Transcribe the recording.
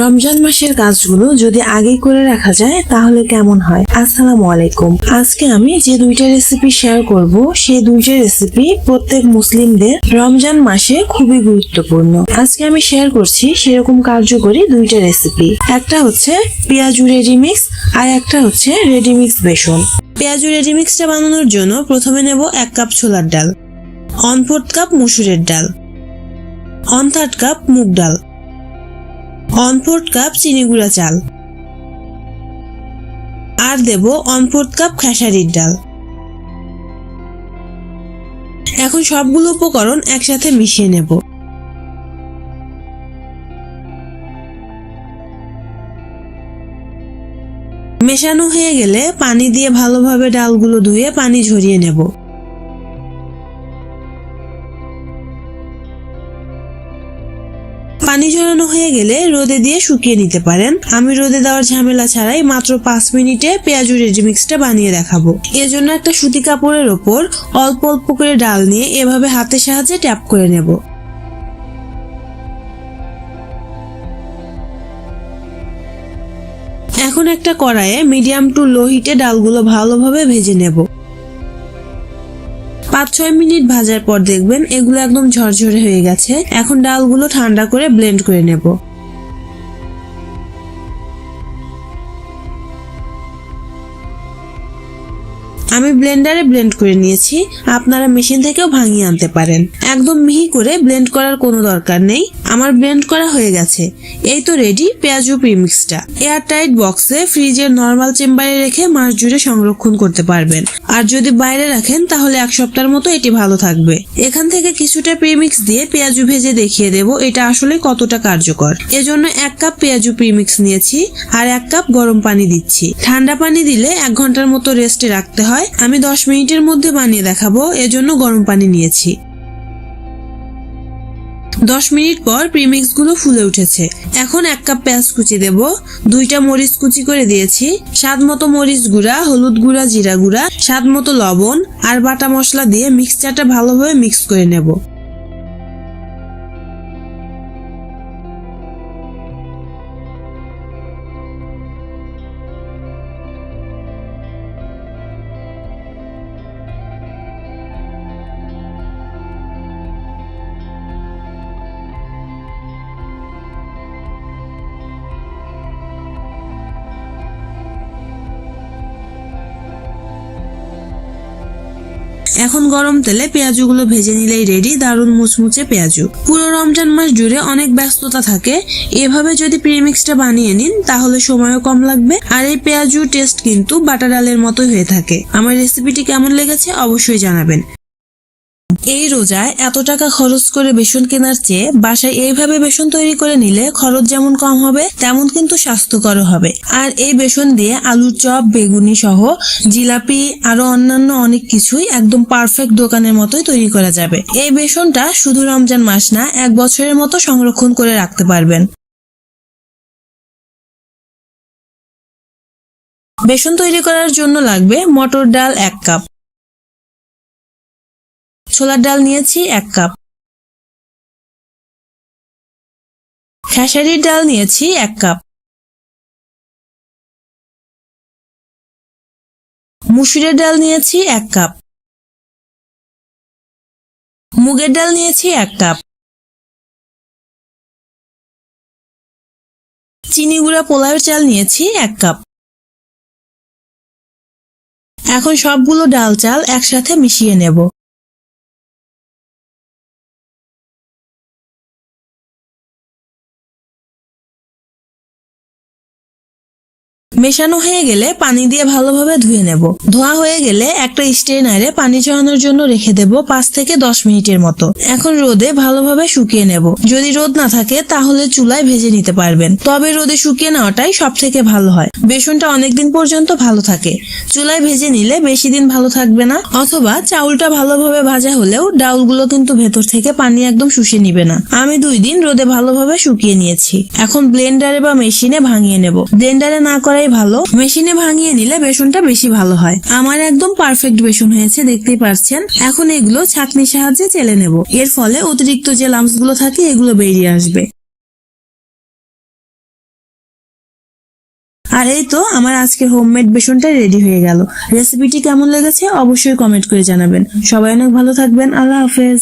রমজান মাসের কাজগুলো যদি আগেই করে রাখা যায়, তাহলে কেমন হয়? আসসালামু আলাইকুম। আজকে আমি যে দুইটা রেসিপি শেয়ার করব, সেই দুইটা রেসিপি প্রত্যেক মুসলিমদের রমজান মাসে খুবই গুরুত্বপূর্ণ। আজকে আমি শেয়ার করছি সেরকম কার্যকরী দুইটা রেসিপি একটা হচ্ছে পেঁয়াজু রেডিমিক্স আর একটা হচ্ছে রেডিমিক্স বেসন। পেঁয়াজু রেডিমিক্সটা বানানোর জন্য প্রথমে নেব এক কাপ ছোলার ডাল, অন ফোর্থ কাপ মসুরের ডাল, অন থার্ড কাপ মুগ ডাল। ফোর্থ কাপ চিনি গুঁড়া চাল। আর দেব ফোর্থ কাপ খেসারির ডাল। এখন সবগুলো উপকরণ একসাথে মিশিয়ে নেব। মেশানো হয়ে গেলে পানি দিয়ে ভালোভাবে ডালগুলো ধুয়ে পানি ঝরিয়ে নেব। পানি ঝরানো হয়ে গেলে রোদে দিয়ে শুকিয়ে নিতে পারেন। আমি রোদে দেওয়ার ঝামেলা ছাড়াই মাত্র পাঁচ মিনিটে পেঁয়াজু রেডিমিক্সটা বানিয়ে দেখাবো। জন্য একটা সুতি কাপড়ের ওপর অল্প অল্প করে ডাল নিয়ে এভাবে হাতের সাহায্যে ট্যাপ করে নেব। এখন একটা কড়াইয়ে মিডিয়াম টু লো হিটে ডালগুলো ভালোভাবে ভেজে নেব। ছয় মিনিট ভাজার পর দেখবেন এগুলো একদম ঝরঝরে হয়ে গেছে। এখন ডালগুলো ঠান্ডা করে ব্লেন্ড করে নেব। আমি ব্লেন্ডারে ব্লেন্ড করে নিয়েছি। আপনারা মেশিন থেকেও ভাঙিয়ে আনতে পারেন। একদম মিহি করে ব্লেন্ড করার কোনো দরকার নেই। আমার ব্লেন্ড করা হয়ে গেছে। এই তো রেডি পেঁয়াজু প্রিমিক্সটা এয়ার টাইট বক্সে ফ্রিজের নর্মাল চেম্বারে রেখে মাস জুড়ে সংরক্ষণ করতে পারবেন। আর যদি বাইরে রাখেন, তাহলে এক সপ্তাহের মতো এটি ভালো থাকবে। এখান থেকে কিছুটা প্রিমিক্স দিয়ে পেঁয়াজু ভেজে দেখিয়ে দেব এটা আসলে কতটা কার্যকর। এজন্য এক কাপ পেঁয়াজু প্রিমিক্স নিয়েছি। আর এক কাপ গরম পানি দিচ্ছি। ঠান্ডা পানি দিলে এক ঘণ্টার মতো রেস্টে রাখতে হয়। আমি দশ মিনিটের মধ্যে বানিয়ে দেখাবো, এজন্য গরম পানি নিয়েছি। দশ মিনিট পর প্রিমিক্সগুলো ফুলে উঠেছে। এখন এক কাপ পেঁয়াজ কুচি দেব, দুইটা মরিচ কুচি করে দিয়েছি, স্বাদ মতো মরিচ গুঁড়া, হলুদ গুঁড়া, জিরা গুঁড়া, স্বাদ মতো লবণ আর বাটা মশলা দিয়ে মিক্সচারটা ভালোভাবে মিক্স করে নেব। এখন গরম তেলে পেঁয়াজুগুলো ভেজে নিলেই রেডি দারুণ মুচমুচে পেঁয়াজু। পুরো রমজান মাস জুড়ে অনেক ব্যস্ততা থাকে। এভাবে যদি প্রিমিক্সটা বানিয়ে নিন, তাহলে সময়ও কম লাগবে। আর এই পেঁয়াজু টেস্ট কিন্তু বাটা ডালের মতোই হয়ে থাকে। আমার রেসিপিটি কেমন লেগেছে অবশ্যই জানাবেন। এই রোজায় এত টাকা খরচ করে বেসন কেনার চেয়ে বাসায় এইভাবে বেসন তৈরি করে নিলে খরচ যেমন কম হবে, তেমন কিন্তু স্বাস্থ্যকর হবে। আর এই বেসন দিয়ে আলুর চপ, বেগুনি সহ জিলাপি, আরও অন্যান্য অনেক কিছুই একদম পারফেক্ট দোকানের মতোই তৈরি করা যাবে। এই বেসনটা শুধু রমজান মাস না, এক বছরের মতো সংরক্ষণ করে রাখতে পারবেন। বেসন তৈরি করার জন্য লাগবে মটর ডাল এক কাপ। ছোলার ডাল নিয়েছি এক কাপ। খেসারির ডাল নিয়েছি এক কাপ। মুসুরের ডাল নিয়েছি এক কাপ। মুগের ডাল নিয়েছি এক কাপ। চিনি গুঁড়া পোলাওয়ের চাল নিয়েছি এক কাপ। এখন সবগুলো ডাল চাল একসাথে মিশিয়ে নেব। মেশানো হয়ে গেলে পানি দিয়ে ভালোভাবে ধুয়ে নেব। ধোয়া হয়ে গেলে একটা স্ট্রেনারে পানি ঝরানোর জন্য রেখে দেব পাঁচ থেকে দশ মিনিটের মতো। এখন রোদে ভালোভাবে শুকিয়ে নেব। যদি রোদ না থাকে, তাহলে চুলায় ভেজে নিতে পারবেন। তবে রোদে শুকিয়ে নেওয়াটাই সব থেকে ভালো হয়। বেসনটা অনেকদিন পর্যন্ত ভালো থাকে। চুলায় ভেজে নিলে বেশি দিন ভালো থাকবে না, অথবা চাউলটা ভালোভাবে ভাজা হলেও ডাউলগুলো কিন্তু ভেতর থেকে পানি একদম শুষে নিবে না। আমি দুই দিন রোদে ভালোভাবে শুকিয়ে নিয়েছি। এখন ব্লেন্ডারে বা মেশিনে ভাঙিয়ে নেব। ব্লেন্ডারে না করাই ভালো। মেশিনে ভাঙিয়ে নিলে বেসনটা বেশি ভালো হয়। আমার একদম পারফেক্ট বেসন হয়েছে, দেখতেই পাচ্ছেন এখন এগুলো ছাঁকনির সাহায্যে চেলে নেব। এর ফলে অতিরিক্ত যে লাম্পসগুলো থাকে, এগুলো বেরিয়ে আসবে। আর এই তো আমার আজকের হোমমেড বেসনটা রেডি হয়ে গেল। রেসিপিটি কেমন লেগেছে, অবশ্যই কমেন্ট করে জানাবেন। সবাই অনেক ভালো থাকবেন। আল্লাহ হাফেজ।